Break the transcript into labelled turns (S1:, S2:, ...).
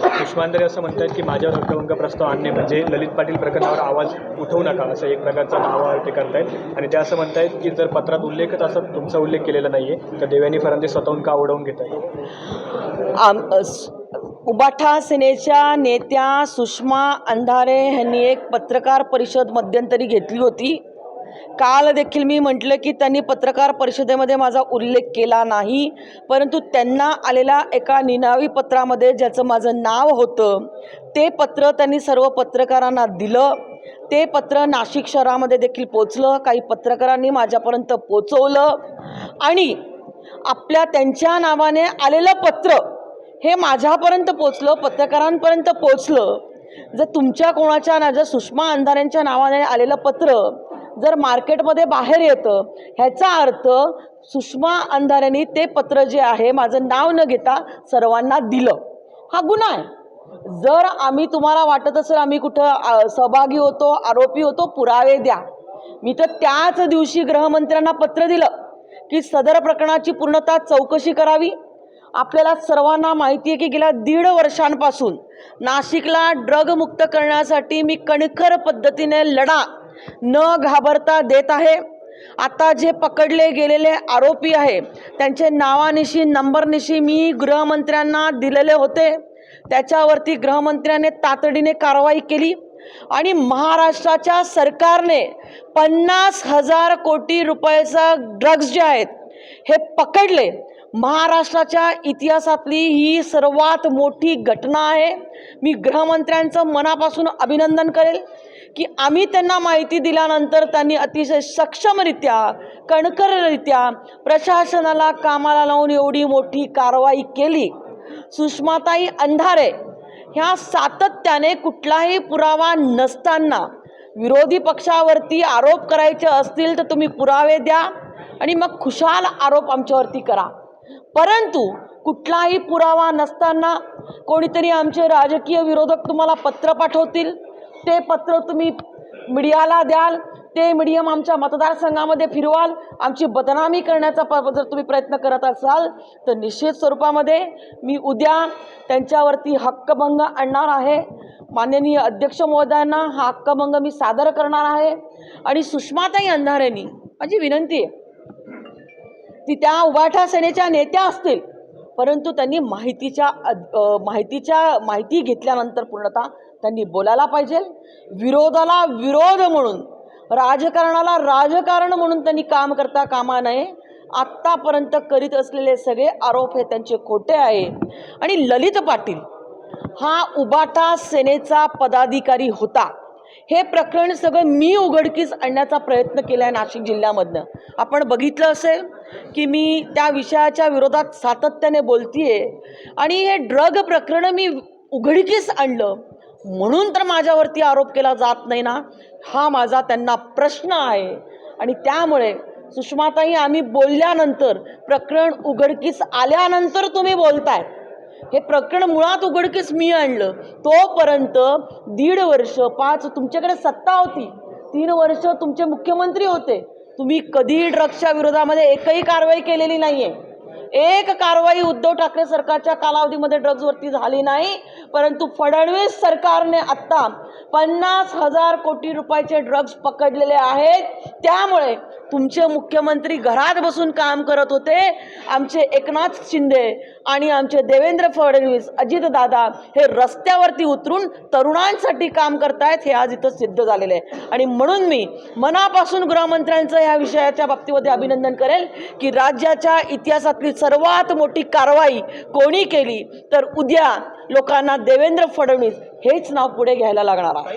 S1: पुष्पांदरे असं म्हणतात की माझ्यावर हक्कभंग प्रस्ताव आणणे म्हणजे ललित पाटील प्रकरणावर आवाज उठवू नका असं एक प्रकारचा दावा ते करतायत. आणि ते असं म्हणतायत की जर पत्रात उल्लेखच असं तुमचा उल्लेख केलेला नाही आहे तर देवयानी फरांदे स्वतःहून का ओढवून घेत आहे
S2: आम उबाठा सेनेच्या नेत्या सुषमा अंधारे यांनी एक पत्रकार परिषद मध्यंतरी घेतली होती. काल देखील मी म्हटलं की त्यांनी पत्रकार परिषदेमध्ये माझा उल्लेख केला नाही परंतु त्यांना आलेल्या एका निनावी पत्रामध्ये ज्याचं माझं नाव होतं ते पत्र त्यांनी सर्व पत्रकारांना दिलं. ते पत्र नाशिक शहरामध्ये देखील पोचलं काही पत्रकारांनी माझ्यापर्यंत पोचवलं. आणि आपल्या त्यांच्या नावाने आलेलं पत्र हे माझ्यापर्यंत पोचलं पत्रकारांपर्यंत पोचलं. जर तुमच्या कोणाच्या ना जर सुषमा अंधारेंच्या नावाने आलेलं पत्र जर मार्केटमध्ये बाहेर येतं ह्याचा अर्थ सुषमा अंधारेंनी ते पत्र जे आहे माझं नाव न घेता सर्वांना दिलं. हा गुन्हा आहे. जर आम्ही तुम्हाला वाटत असेल आम्ही कुठं सहभागी होतो आरोपी होतो पुरावे द्या. मी तर त्याच दिवशी गृहमंत्र्यांना पत्र दिलं की सदर प्रकरणाची पूर्णतः चौकशी करावी. आपल्याला सर्वांना माहिती आहे की गेल्या दीड वर्षांपासून नाशिकला ड्रगमुक्त करण्यासाठी मी कणखर पद्धतीने लढा न घाबरता देत आहे. आता जे पकडले गेलेले आरोपी आहे त्यांचे नावानिशी नंबरनिशी मी गृहमंत्र्यांना दिलेले होते. त्याच्यावरती गृहमंत्र्याने तातडीने कारवाई केली आणि महाराष्ट्राच्या सरकारने पन्नास हजार कोटी रुपयाचा ड्रग्ज जे आहेत हे पकडले. महाराष्ट्राच्या इतिहासातली ही सर्वात मोठी घटना आहे. मी गृहमंत्र्यांचं मनापासून अभिनंदन करेल. की आम्ही त्यांना माहिती दिल्यानंतर त्यांनी अतिशय सक्षमरित्या कणखररित्या प्रशासनाला कामाला लावून एवढी मोठी कारवाई केली. सुषमाताई अंधारे ह्या सातत्याने कुठलाही पुरावा नसताना विरोधी पक्षावरती आरोप करायचे असतील तर तुम्ही पुरावे द्या आणि मग खुशाल आरोप आमच्यावरती करा. परंतु कुठलाही पुरावा नसताना कोणीतरी आमचे राजकीय विरोधक तुम्हाला पत्र पाठवतील? ते पत्र तुम्ही मीडियाला द्याल ते मीडियम आमच्या मतदारसंघामध्ये फिरवाल आमची बदनामी करण्याचा प जर तुम्ही प्रयत्न करत असाल तर निश्चित स्वरूपामध्ये मी उद्या त्यांच्यावरती हक्कभंग आणणार आहे. माननीय अध्यक्ष महोदयांना हा हक्कभंग मी सादर करणार आहे. आणि सुषमाताई अंधारेंनी माझी विनंती आहे ती त्या उभाठा सेनेच्या नेत्या असतील परंतु त्यांनी माहितीच्या अद- माहितीच्या माहिती घेतल्यानंतर पूर्णतः त्यांनी बोलायला पाहिजे. विरोधाला विरोध म्हणून राजकारणाला राजकारण म्हणून त्यांनी काम करता कामा नये. आत्तापर्यंत करीत असलेले सगळे आरोप हे त्यांचे खोटे आहे आणि ललित पाटील हा उबाटा सेनेचा पदाधिकारी होता. हे प्रकरण सगळं मी उघडकीस आणण्याचा प्रयत्न केला आहे नाशिक जिल्ह्यामधनं. आपण बघितलं असेल की मी त्या विषयाच्या विरोधात सातत्याने बोलतीये. आणि हे ड्रग प्रकरण मी उघडकीस आणलं. म्हणून तर माझ्यावरती आरोप केला जात नाही ना. हा माझा त्यांना प्रश्न आहे. आणि त्यामुळे सुषमाताई आम्ही बोलल्यानंतर प्रकरण उघडकीस आल्यानंतर तुम्ही बोलताय. हे प्रकरण मुळात उघडकीस मी आणलं. तोपर्यंत दीड वर्ष पाच तुमच्याकडे सत्ता होती. तीन वर्ष तुमचे मुख्यमंत्री होते. तुम्ही कधीही ड्रग्सच्या विरोधामध्ये एकही कारवाई केलेली नाही आहे एक कारवाई उद्धव ठाकरे सरकारच्या कालावधीमध्ये ड्रग्जवरती झाली नाही परंतु फडणवीस सरकारने आत्ता पन्नास हजार कोटी रुपयाचे ड्रग्ज पकडलेले आहेत. त्यामुळे तुमचे मुख्यमंत्री घरात बसून काम करत होते. आमचे एकनाथ शिंदे आणि आमचे देवेंद्र फडणवीस अजितदादा हे रस्त्यावरती उतरून तरुणांसाठी काम करतायत हे आज इथं सिद्ध झालेलं आहे. आणि म्हणून मी मनापासून गृहमंत्र्यांचं ह्या विषयाच्या बाबतीमध्ये अभिनंदन करेल की राज्याच्या इतिहासातली सर्वात मोठी कारवाई कोणी केली तर उद्या लोकांना देवेंद्र फडणवीस हेच नाव पुढे घ्यायला लागणार आहे.